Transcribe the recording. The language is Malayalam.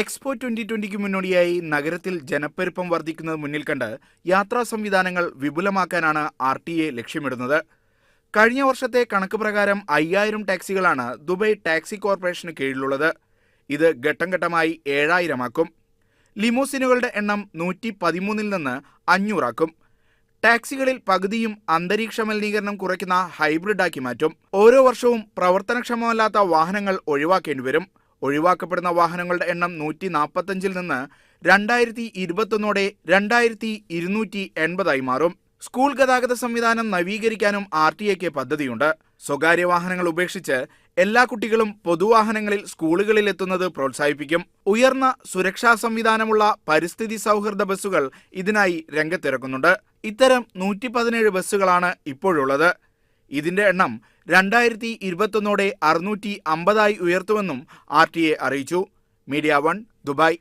എക്സ്പോ ട്വന്റി ട്വന്റിക്ക് മുന്നോടിയായി നഗരത്തിൽ ജനപ്പെരുപ്പം വർദ്ധിക്കുന്നത് മുന്നിൽ കണ്ട് യാത്രാ സംവിധാനങ്ങൾ വിപുലമാക്കാനാണ് ആർ ടി എ ലക്ഷ്യമിടുന്നത്. കഴിഞ്ഞ വർഷത്തെ കണക്ക് പ്രകാരം അയ്യായിരം ടാക്സികളാണ് ദുബൈ ടാക്സി കോർപ്പറേഷന് കീഴിലുള്ളത്. ഇത് ഘട്ടം ഘട്ടമായി ഏഴായിരമാക്കും. ലിമോസിനുകളുടെ എണ്ണം നൂറ്റി പതിമൂന്നിൽ നിന്ന് അഞ്ഞൂറാക്കും. ടാക്സികളിൽ പകുതിയും അന്തരീക്ഷ മലിനീകരണം കുറയ്ക്കുന്ന ഹൈബ്രിഡാക്കി മാറ്റും. ഓരോ വർഷവും പ്രവർത്തനക്ഷമമല്ലാത്ത വാഹനങ്ങൾ ഒഴിവാക്കേണ്ടി വരും. ഒഴിവാക്കപ്പെടുന്ന വാഹനങ്ങളുടെ എണ്ണം നൂറ്റി നാൽപ്പത്തഞ്ചിൽ നിന്ന് രണ്ടായിരത്തി ഇരുപത്തൊന്നോടെ രണ്ടായിരത്തി ഇരുന്നൂറ്റി എൺപതായി മാറും. സ്കൂൾ ഗതാഗത സംവിധാനം നവീകരിക്കാനും ആർ ടി എക്ക് പദ്ധതിയുണ്ട്. സ്വകാര്യ വാഹനങ്ങൾ ഉപേക്ഷിച്ച് എല്ലാ കുട്ടികളും പൊതുവാഹനങ്ങളിൽ സ്കൂളുകളിൽ എത്തുന്നത് പ്രോത്സാഹിപ്പിക്കും. ഉയർന്ന സുരക്ഷാ സംവിധാനമുള്ള പരിസ്ഥിതി സൗഹൃദ ബസ്സുകൾ ഇതിനായി രംഗത്തിറക്കുന്നുണ്ട്. ഇത്തരം നൂറ്റി ബസ്സുകളാണ് ഇപ്പോഴുള്ളത്. ഇതിന്റെ എണ്ണം രണ്ടായിരത്തി ഇരുപത്തൊന്നോടെ അറുന്നൂറ്റി അമ്പതായി ഉയർത്തുമെന്നും ആർ ടി എ അറിയിച്ചു. Media One Dubai.